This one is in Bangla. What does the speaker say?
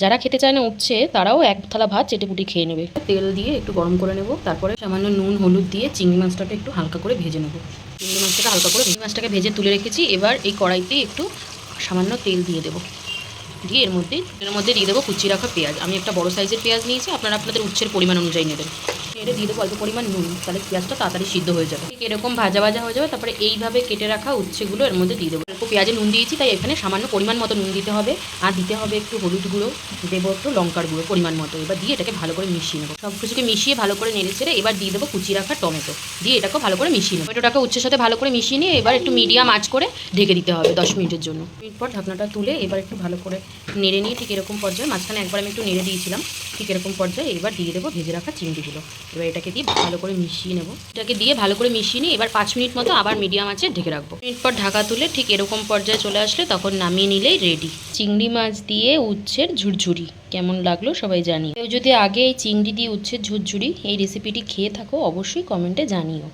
যারা খেতে চায় না উঠছে তারাও এক থালা ভাত, চেটে কুটি খেয়ে নেবে। তেল দিয়ে একটু গরম করে নেব, তারপরে সামান্য নুন, হলুদ দিয়ে চিংড়ি মাছটাকে একটু হালকা করে ভেজে নেব। চিংড়ি মাছটাকে হালকা করে চিংড়ি মাছটাকে ভেজে তুলে রেখেছি, এবার এই কড়াইতে একটু সামান্য তেল দিয়ে দেবো। দিয়ে এর মধ্যে এর মধ্যে দিয়ে দেবো কুচি রাখা পেঁয়াজ। আমি একটা বড় সাইজের পেঁয়াজ নিয়েছি, আপনারা আপনাদের উচ্ছের পরিমাণ অনুযায়ী নেবেন। এর দিয়ে দেবো, অল্প পরিমাণ নুন, তাহলে পেঁয়াজটা তাড়াতাড়ি সিদ্ধ হয়ে যাবে। ঠিক এরকম ভাজা ভাজা হয়ে যাবে, তারপরে এইভাবে কেটে রাখা উচ্ছেগুলো এর মধ্যে দিয়ে দেবো। অল্প পেঁয়াজে নুন দিয়েছি, তাই এখানে সামান্য পরিমাণ মতো নুন দিতে হবে। আর দিতে হবে একটু হলুদ গুঁড়ো, দেবো একটু লঙ্কার গুঁড়ো পরিমাণ মতো। এবার দিয়ে এটাকে ভালো করে মিশিয়ে নেব। সব কিছুকে মিশিয়ে ভালো করে নেড়ে ছেড়ে এবার দিয়ে দেবো কুচি রাখা টমেটো। দিয়ে এটাকে ভালো করে মিশিয়ে নেব। টমেটোটাকে উচ্ছের সাথে ভালো করে মিশিয়ে নিয়ে এবার একটু মিডিয়াম আঁচ করে ঢেকে দিতে হবে দশ মিনিটের জন্য। মিনিট পর ঢাকনাটা তুলে এবার একটু ভালো করে নেড়ে নিয়ে ঠিক এরকম পর্যায়ে, মাঝখানে একবার আমি একটু নেড়ে দিয়েছিলাম, ঠিক এরকম পর্যায়ে এবার দিয়ে দেবো ভেজে রাখা চিংড়িগুলো। এবার এটাকে দিয়ে ভালো করে মিশিয়ে নেব। এটাকে দিয়ে ভালো করে মিশিয়ে নিয়ে এবার পাঁচ মিনিট মতো আবার মিডিয়াম আছে ঢেকে রাখব। মিনিট পর ঢাকা তুলে ঠিক এরকম পর্যায়ে চলে আসলে তখন নামিয়ে নিলেই রেডি চিংড়ি মাছ দিয়ে উচ্ছের ঝুরঝুরি, কেমন লাগল সবাই জানি কেউ যদি আগে এই চিংড়ি দিয়ে উচ্ছের ঝুরঝুরি এই রেসিপিটি খেয়ে থাকো, অবশ্যই কমেন্টে জানিও।